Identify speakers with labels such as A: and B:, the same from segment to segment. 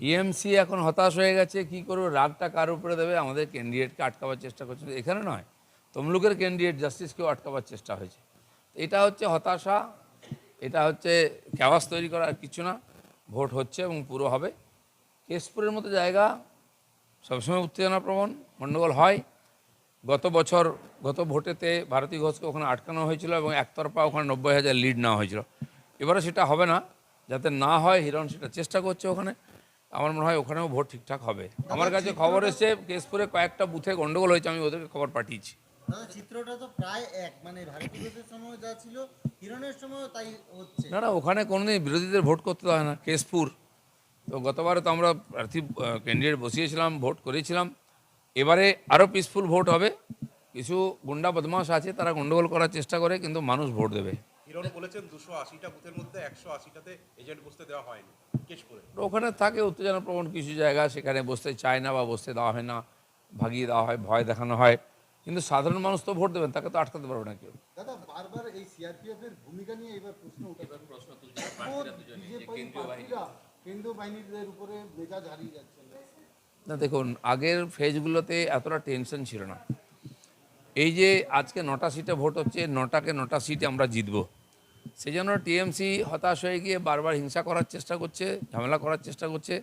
A: TMC এখন হতাশ হয়ে গেছে, কি করব? রাগটা কার উপরে দেবে? আমাদের ক্যান্ডিডেটকে আটকাবার চেষ্টা করছে। এখানে নয়, তমলুকের ক্যান্ডিডেট জাস্টিসকেও আটকাবার চেষ্টা হয়েছে। এটা হচ্ছে হতাশা, এটা হচ্ছে ক্যাওয়াস তৈরি করা আর কিছু না। ভোট হচ্ছে এবং পুরো হবে। কেশপুরের মতো জায়গা সবসময় উত্তেজনাপ্রবণ গণ্ডগোল হয়। গত বছর, গত ভোটেতে ভারতী ঘোষকে ওখানে আটকানো হয়েছিল এবং একতরফা ওখানে নব্বই হাজার লিড নেওয়া হয়েছিল। এবারে সেটা হবে না, যাতে না হয় হিরণ সেটা চেষ্টা করছে ওখানে। আমার মনে হয় ওখানেও ভোট ঠিকঠাক হবে। আমার কাছে খবর এসছে কেশপুরে কয়েকটা বুথে গন্ডগোল হয়েছে আমি ওদেরকে খবর পাঠিয়েছি।
B: চিত্রটা তো প্রায় এক মানে সময় যা ছিল সময় তাই হচ্ছে।
A: না না ওখানে কোনোদিন বিরোধীদের ভোট করতে হয় না কেশপুর। তো গতবারে তো আমরা প্রার্থী ক্যান্ডিডেট বসিয়েছিলাম ভোট করেছিলাম। এবারে আরও পিসফুল ভোট হবে। কিছু গুন্ডা বদমাশ আছে তারা গণ্ডগোল করার চেষ্টা করে কিন্তু মানুষ ভোট দেবে।
C: হিরণ বলেছেন দুশো আশিটা বুথের মধ্যে একশো আশিটাতে এজেন্ট বসতে দেওয়া হয়নি কেশপুরে
A: তো ওখানে থাকে উত্তেজনাপ্রবণ কিছু জায়গা সেখানে বসতে চায় না বা বসতে দেওয়া হয় না ভাগিয়ে দেওয়া হয় ভয় দেখানো হয়। কিন্তু সাধারণ মানুষ তো ভোট দেবেন তাকে তো আটকাতে পারবে না কেউ।
B: দাদা বারবার এই সিআরপিএফ এর ভূমিকা নিয়ে এবার প্রশ্ন উঠেছে প্রশ্ন কেন্দ্রীয় বাহিনীদের উপরে মেজাজ হারিয়ে যাচ্ছে
A: না দেখুন আগের ফেজগুলোতে এতটা টেনশন ছিল না। এই যে আজকে নটা সিটে ভোট হচ্ছে নটাকে নটা সিটে আমরা জিতব। সেই জন্য টিএমসি হতাশ হয়ে গিয়ে বারবার হিংসা করার চেষ্টা করছে, ঝামেলা করার চেষ্টা করছে।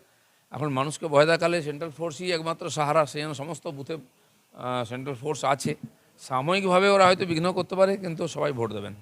A: এখন মানুষকে ভয় দেখালে সেন্ট্রাল ফোর্সই একমাত্র সাহারা সেই জন্য সমস্ত বুথে সেন্ট্রাল ফোর্স আছে। সাময়িকভাবে ওরা হয়তো বিঘ্ন করতে পারে, কিন্তু সবাই ভোট দেবেন।